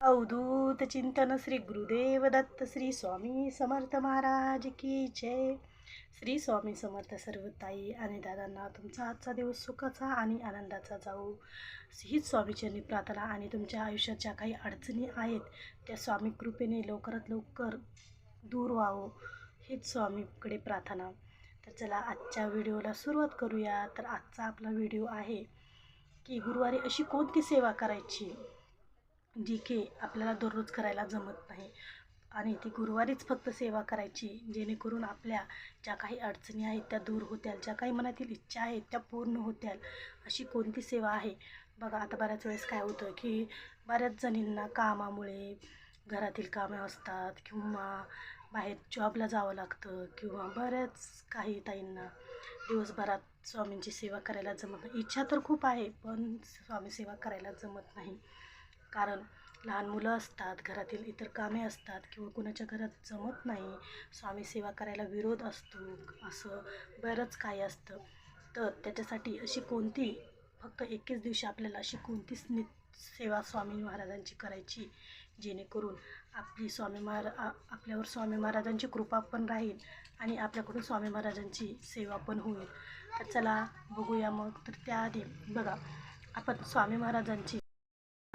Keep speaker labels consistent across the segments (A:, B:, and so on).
A: अवधूत चिंतन श्री गुरुदेव दत्त श्री स्वामी समर्थ महाराज की जय. श्री स्वामी समर्थ सर्व ताई आणि दादांना तुमचा आजचा दिवस सुखाचा आणि आनंदाचा जाऊ. हीच स्वामीचरणी प्रार्थना आणि तुमच्या आयुष्यात ज्या काही अडचणी आहेत त्या स्वामी कृपेने लवकरात लवकर दूर व्हावं हीच स्वामीकडे प्रार्थना. तर चला आजच्या व्हिडिओला सुरुवात करूया. तर आजचा आपला व्हिडिओ आहे की गुरुवारी अशी कोणती सेवा करायची? जी के आपल्याला दररोज करायला जमत नाही. आणि ती गुरुवारीच फक्त सेवा करायची जेणेकरून आपल्या ज्या काही अडचणी आहेत त्या दूर होत्याल ज्या काही मनातील इच्छा आहेत त्या पूर्ण होत्याल अशी कोणती सेवा आहे? बघा आता बऱ्याच वेळेस काय होतं की बऱ्याच जणींना कामामुळे घरातील कामं असतात किंवा बाहेर जॉबला जावं लागतं किंवा बऱ्याच काही ताईंना दिवसभरात स्वामींची सेवा करायला जमत नाही. इच्छा तर खूप आहे पण स्वामी सेवा करायला जमत नाही. कारण लहान मुलं असतात घरातील इतर कामे असतात किंवा कुणाच्या घरात जमत नाही स्वामी सेवा करायला विरोध असतो असं बरंच काही असतं. तर त्याच्यासाठी अशी कोणती फक्त एकेच दिवशी आपल्याला अशी कोणतीच नि सेवा स्वामी महाराजांची करायची जेणेकरून आपली स्वामी महारा आपल्यावर स्वामी महाराजांची कृपा पण राहील आणि आपल्याकडून स्वामी महाराजांची सेवा पण होईल. तर चला बघूया मग. तर त्याआधी बघा आपण स्वामी महाराजांची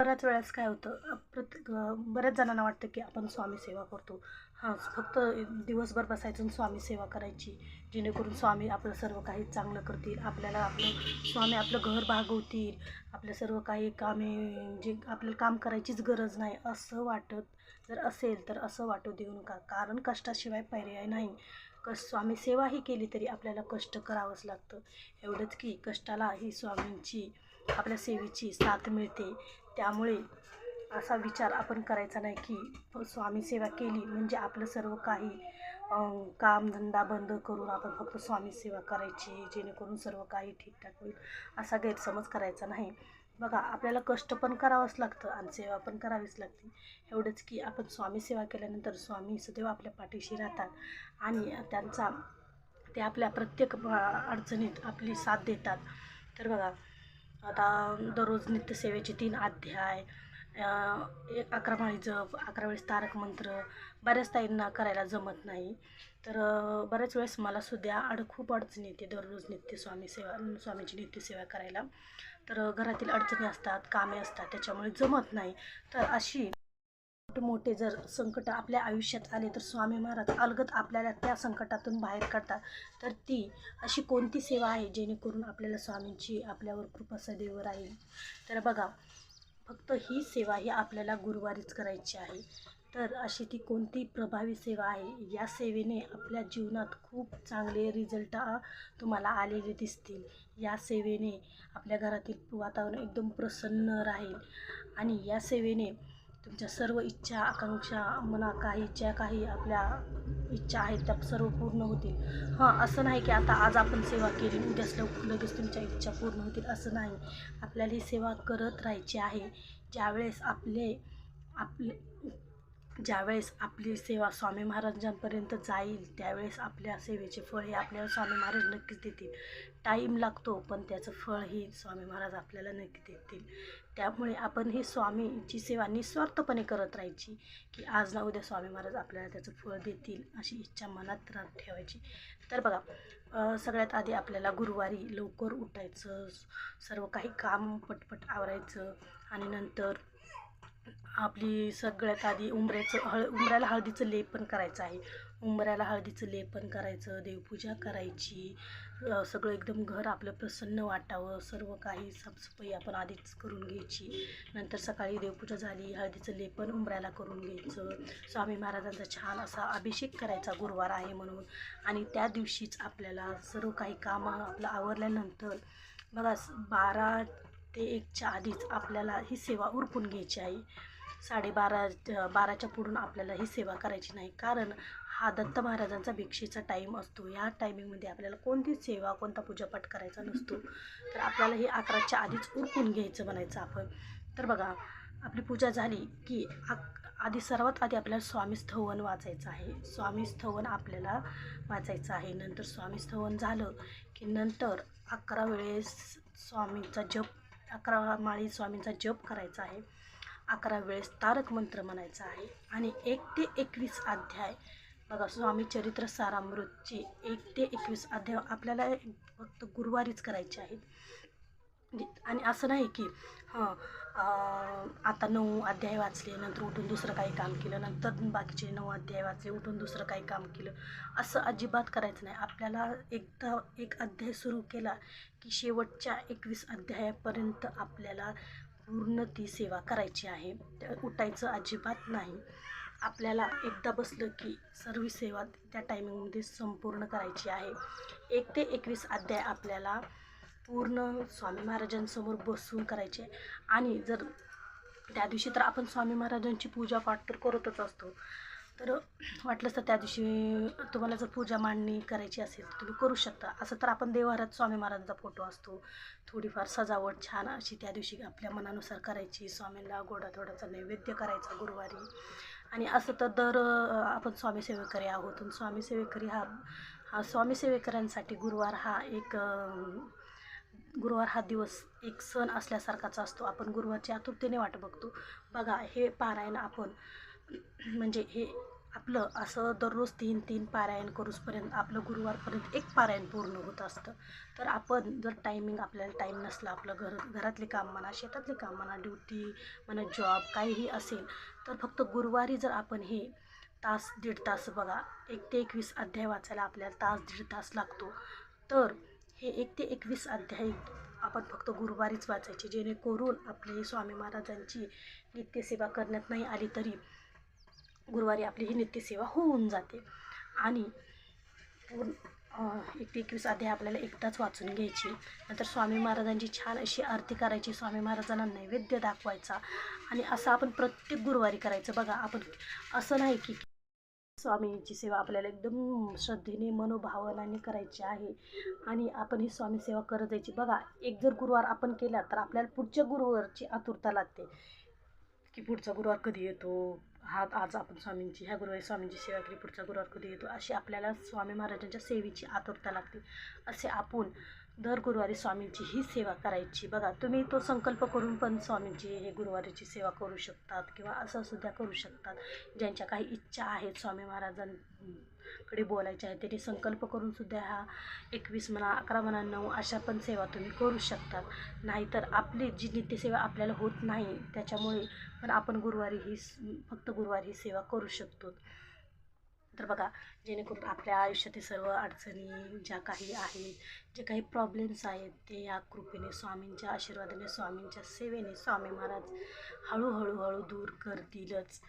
A: बऱ्याच वेळेस काय होतं प्रत्येक बऱ्याच जणांना वाटतं की आपण स्वामी सेवा करतो. हां फक्त दिवसभर बसायचं स्वामी सेवा करायची जेणेकरून स्वामी आपलं सर्व काही चांगलं करतील आपल्याला आपलं स्वामी आपलं घर भागवतील आपल्या सर्व काही कामे जे आपल्याला काम करायचीच गरज नाही असं वाटत जर असेल तर असं वाटू देऊ नका. कारण कष्टाशिवाय पर्याय नाही. क स्वामी सेवा ही केली तरी आपल्याला कष्ट करावंच लागतं. एवढंच की कष्टाला ही स्वामींची आपल्या सेवेची साथ मिळते. त्यामुळे असा विचार आपण करायचा नाही की स्वामी सेवा केली म्हणजे आपलं सर्व काही कामधंदा बंद करून आपण फक्त स्वामी सेवा करायची जेणेकरून सर्व काही ठीकठाक होईल असा गैरसमज करायचा नाही. बघा आपल्याला कष्ट पण करावंच लागतं आणि सेवा पण करावीच लागते. एवढंच की आपण स्वामी सेवा केल्यानंतर स्वामी सदैव आपल्या पाठीशी राहतात आणि त्यांचा ते आपल्या प्रत्येक अडचणीत आपली साथ देतात. तर बघा आता दररोज नित्यसेवेचे तीन अध्याय एक अकरा माळी जप अकरा वेळेस तारक मंत्र बऱ्याच ताईंना करायला जमत नाही. तर बऱ्याच वेळेस मला सुद्धा अड खूप अडचणी येते दररोज नित्य स्वामी सेवा स्वामीची नित्यसेवा करायला. तर घरातील अडचणी असतात कामे असतात त्याच्यामुळे जमत नाही. तर अशी मोठे मोठे जर संकट आपल्या आयुष्यात आले तर स्वामी महाराज अलगत आपल्याला त्या संकटातून बाहेर काढतात. तर ती अशी कोणती सेवा आहे जेणेकरून आपल्याला स्वामींची आपल्यावर कृपा सदैव राहील? तर बघा फक्त ही सेवा ही आपल्याला गुरुवारीच करायची आहे. तर अशी ती कोणती प्रभावी सेवा आहे? या सेवेने आपल्या जीवनात खूप चांगले रिझल्ट तुम्हाला आलेले दिसतील. या सेवेने आपल्या घरातील वातावरण एकदम प्रसन्न राहील. आणि या सेवेने तुमच्या सर्व इच्छा आकांक्षा मना काही ज्या काही आपल्या इच्छा आहेत त्या सर्व पूर्ण होतील. हां असं नाही की आता आज आपण सेवा केली उद्याच लवकर लगेच तुमच्या इच्छा पूर्ण होतील असं नाही. आपल्याला ही सेवा करत राहायची आहे. ज्यावेळेस आपले आपले ज्यावेळेस आपली सेवा स्वामी महाराजांपर्यंत जाईल त्यावेळेस आपल्या सेवेचे फळ हे आपल्याला स्वामी महाराज नक्कीच देतील. टाईम लागतो पण त्याचं फळ हे स्वामी महाराज आपल्याला नक्की देतील. त्यामुळे आपण ही स्वामीची सेवा निस्वार्थपणे करत राहायची की आज ना उद्या स्वामी महाराज आपल्याला त्याचं फळ देतील अशी इच्छा मनात ठेवायची. तर बघा सगळ्यात आधी आपल्याला गुरुवारी लवकर उठायचं सर्व काही काम पटपट आवरायचं आणि नंतर आपली सगळ्यात आधी उंबऱ्याचं हळ उंबऱ्याला हळदीचं लेपन करायचं आहे. उंबऱ्याला हळदीचं लेपन करायचं देवपूजा करायची सगळं एकदम घर आपलं प्रसन्न वाटावं सर्व काही साफसफाई आपण आधीच करून घ्यायची. नंतर सकाळी देवपूजा झाली हळदीचं लेपन उंबऱ्याला करून घ्यायचं. स्वामी महाराजांचा छान असा अभिषेक करायचा गुरुवार आहे म्हणून. आणि त्या दिवशीच आपल्याला सर्व काही कामं आपलं आवरल्यानंतर बघा बारा ते एकच्या आधीच आपल्याला ही सेवा उरकून घ्यायची आहे. साडेबारा बाराच्या पुढून आपल्याला ही सेवा करायची नाही. कारण हा दत्त महाराजांचा भिक्षेचा टाईम असतो. या टायमिंगमध्ये आपल्याला कोणतीच सेवा कोणता पूजापाठ करायचा नसतो. तर आपल्याला हे अकराच्या आधीच उरकून घ्यायचं म्हणायचं आपण. तर बघा आपली पूजा झाली की आक आधी सर्वात आधी आपल्याला स्वामी स्थवन वाचायचं आहे. स्वामी स्थवन आपल्याला वाचायचं आहे. नंतर स्वामी स्थवन झालं की नंतर अकरा वेळेस स्वामींचा जप अकरा माळी स्वामींचा जप करायचा आहे. अकरा वेळेस तारक मंत्र म्हणायचा आहे. आणि एक ते एकवीस अध्याय. बघा स्वामी चरित्र सारामृतचे एक ते एकवीस अध्याय आपल्याला फक्त गुरुवारीच करायचे आहेत. म्हणजे, आणि असं नाही की हां आता नऊ अध्याय वाचले नंतर उठून दुसरं काही काम केलं नंतर बाकीचे नऊ अध्याय वाचले उठून दुसरं काही काम केलं असं अजिबात करायचं नाही. आपल्याला एकदा एक अध्याय सुरू केला की शेवटच्या एकवीस अध्यायापर्यंत आपल्याला पूर्ण ती सेवा करायची आहे. उठायचं अजिबात नाही. आपल्याला एकदा बसलं की सर्व सेवा त्या टायमिंगमध्ये संपूर्ण करायची आहे. एक ते एकवीस अध्याय आपल्याला पूर्ण स्वामी महाराजांसमोर बसून करायचे. आणि जर त्या दिवशी तर आपण स्वामी महाराजांची पूजा पाठ तर करतच असतो. तर वाटलंच तर त्या दिवशी तुम्हाला जर पूजा मांडणी करायची असेल तर तुम्ही करू शकता. असं तर आपण देवघरात स्वामी महाराजांचा फोटो असतो. थोडीफार सजावट छान अशी त्या दिवशी आपल्या मनानुसार करायची. स्वामींना गोडा थोडासा नैवेद्य करायचा गुरुवारी. आणि असं तर दर आपण स्वामी सेवेकरी आहोत. स्वामी सेवेकरी हा हा स्वामी सेवेकऱ्यांसाठी गुरुवार हा एक गुरुवार हा दिवस एक सण असल्यासारखाच असतो. आपण गुरुवारची आतुरतेने वाट बघतो. बघा हे पारायण आपण म्हणजे हे आपलं असं दररोज तीन तीन पारायण करूसपर्यंत आपलं गुरुवारपर्यंत एक पारायण पूर्ण होत असतं. तर आपण जर टायमिंग आपल्याला टाईम नसला आपलं घर घरातले काम म्हणा शेतातले काम म्हणा ड्युटी म्हणा जॉब काहीही असेल तर फक्त गुरुवारी जर आपण हे तास दीड तास बघा एक ते एकवीस अध्याय वाचायला आपल्याला तास दीड तास लागतो. तर हे एक ते एकवीस अध्याय आपण फक्त गुरुवारीच वाचायचे जेणेकरून आपली स्वामी महाराजांची नित्यसेवा करण्यात नाही आली तरी गुरुवारी आपली ही नित्यसेवा होऊन जाते. आणि पूर्ण एक ते एकवीस अध्याय आपल्याला एकदाच वाचून घ्यायची. नंतर स्वामी महाराजांची छान अशी आरती करायची स्वामी महाराजांना नैवेद्य दाखवायचा. आणि असं आपण प्रत्येक गुरुवारी करायचं. बघा आपण असं नाही की स्वामींची सेवा आपल्याला एकदम श्रद्धेने मनोभावनाने करायची आहे. आणि आपण ही स्वामी सेवा करत जायची. बघा एक जर गुरुवार आपण केला तर आपल्याला पुढच्या गुरुवारची आतुरता लागते. की पुढचा गुरुवार कधी येतो? हा आज आपण स्वामींची ह्या गुरुवारी स्वामींची सेवा केली पुढचा गुरुवार कधी येतो? अशी आपल्याला स्वामी महाराजांच्या सेवेची आतुरता लागते. असे आपण दर गुरुवारी स्वामींची ही सेवा करायची. बघा तुम्ही तो संकल्प करून पण स्वामींची हे गुरुवारीची सेवा करू शकतात किंवा असं सुद्धा करू शकतात. ज्यांच्या काही इच्छा आहेत स्वामी महाराजांकडे बोलायच्या आहेत त्यांनी संकल्प करून सुद्धा हा एकवीस म्हणा अकरा म्हणा नऊ अशा पण सेवा तुम्ही करू शकतात. नाहीतर आपली जी नित्यसेवा आपल्याला होत नाही त्याच्यामुळे पण आपण गुरुवारी ही फक्त गुरुवारी ही सेवा करू शकतो. तर बघा जेणेकरून आपल्या आयुष्यातील सर्व अडचणी ज्या काही आहेत जे काही प्रॉब्लेम्स आहेत ते या कृपेने स्वामींच्या आशीर्वादाने स्वामींच्या सेवेने स्वामी महाराज हळूहळू हळू दूर करतीलच.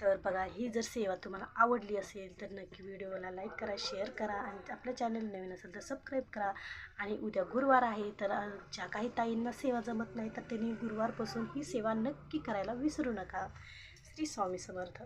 A: तर बघा ही जर सेवा तुम्हाला आवडली असेल तर नक्की व्हिडिओला लाईक करा शेअर करा आणि आपल्या चॅनल नवीन असेल तर सबस्क्राईब करा. आणि उद्या गुरुवार आहे तर ज्या काही ताईंना सेवा जमत नाही तर त्यांनी गुरुवारपासून ही सेवा नक्की करायला विसरू नका. श्री स्वामी समर्थ.